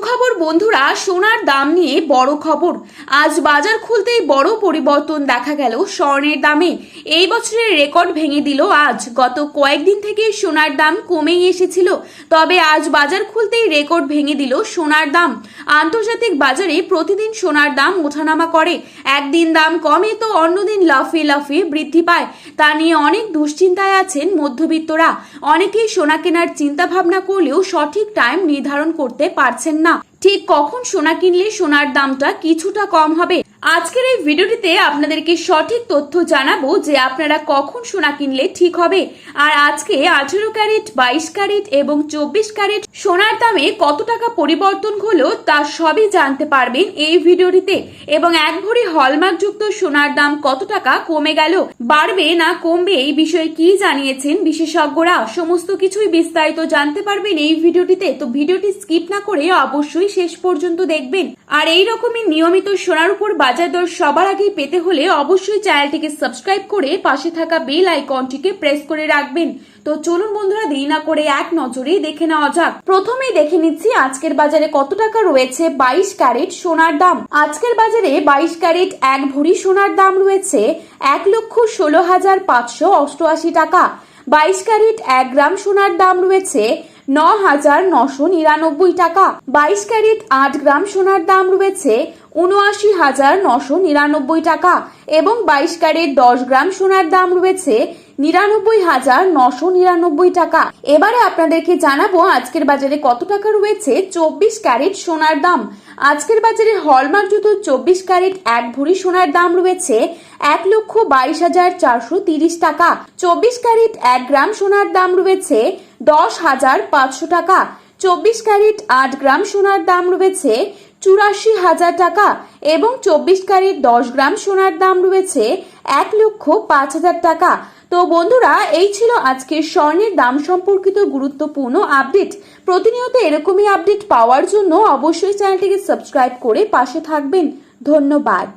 সুখবর বন্ধুরা, সোনার দাম নিয়ে বড় খবর। আজ বাজার খুলতেই বড় পরিবর্তন দেখা গেল স্বর্ণের দামে। এই বছরের রেকর্ড ভেঙে দিল আজ। গত কয়েকদিন থেকে সোনার দাম কমেই এসেছিল। তবে আজ বাজার খুলতেই রেকর্ড ভেঙে দিল সোনার দাম। আন্তর্জাতিক বাজারে প্রতিদিন সোনার দাম ওঠানামা করে। একদিন দাম কমে তো অন্যদিন লাফিয়ে লাফিয়ে বৃদ্ধি পায়। তা নিয়ে অনেক দুশ্চিন্তায় আছেন মধ্যবিত্তরা। অনেকেই সোনা কেনার চিন্তা ভাবনা করলেও সঠিক টাইম নির্ধারণ করতে পারছেন না। ঠিক কখন সোনা কিনলে সোনার দামটা কিছুটা কম হবে আজকের এই ভিডিওটিতে আপনাদেরকে সঠিক তথ্য জানাব যে আপনারা কখন সোনা কিনলে ঠিক হবে। আর আজকে আঠেরো ক্যারেট, বাইশ ক্যারেট এবং চব্বিশ ক্যারেট সোনার দামে কত টাকা পরিবর্তন হলো তা সবই জানতে পারবেন এই ভিডিওটিতে। এবং এক ভরি হলমার্কযুক্ত সোনার দাম কত টাকা কমে গেল, বাড়বে না কমবে এই বিষয়ে কি জানিয়েছেন বিশেষজ্ঞরা? সমস্ত কিছুই বিস্তারিত জানতে পারবেন এই ভিডিওটিতে। তো ভিডিওটি স্কিপ না করে অবশ্যই শেষ পর্যন্ত দেখবেন। আর এই রকমই নিয়মিত সোনার উপর বাজার দর সবার আগে পেতে হলে অবশ্যই চ্যানেলটিকে সাবস্ক্রাইব করে পাশে থাকা বেল আইকনটিকে প্রেস করে রাখবেন। তো চলুন বন্ধুরা, দেরি না করে এক নজরেই দেখে নেওয়া যাক। প্রথমেই দেখে নিচ্ছি আজকের বাজারে কত টাকা রয়েছে বাইশ ক্যারেট সোনার দাম। আজকের বাজারে বাইশ ক্যারেট এক ভরি সোনার দাম রয়েছে এক লক্ষ ষোলো হাজার পাঁচশো অষ্টআশি টাকা। বাইশ ক্যারেট এক গ্রাম সোনার দাম রয়েছে ন হাজার নশো নিরানব্বই টাকা। বাইশ ক্যারেট আট গ্রাম সোনার দাম রয়েছে উনআশি হাজার নশো নিরানব্বই টাকা এবং বাইশ ক্যারেট দশ গ্রাম সোনার দাম রয়েছে নিরানব্বই হাজার নশো নিরানব্বই টাকা। এবারে আপনাদেরকে জানাব আজকের বাজারে কত টাকা রয়েছে চব্বিশ ক্যারেট সোনার দাম। আজকের বাজারে হলমার্ক জুতো চব্বিশ ক্যারেট এক ভরি সোনার দাম রয়েছে এক লক্ষ বাইশ হাজার চারশো তিরিশ টাকা। চব্বিশ ক্যারেট এক গ্রাম সোনার দাম রয়েছে দশ হাজার পাঁচশো টাকা। চব্বিশ ক্যারেট আট গ্রাম সোনার দাম রয়েছে চুরাশি হাজার টাকা এবং চব্বিশ ক্যারেট দশ গ্রাম সোনার দাম রয়েছে এক লক্ষ পাঁচ হাজার টাকা। তো বন্ধুরা, এই ছিল আজকের স্বর্ণের দাম সম্পর্কিত গুরুত্বপূর্ণ আপডেট। প্রতিনিয়ত এরকমই আপডেট পাওয়ার জন্য অবশ্যই চ্যানেলটিকে সাবস্ক্রাইব করে পাশে থাকবেন। ধন্যবাদ।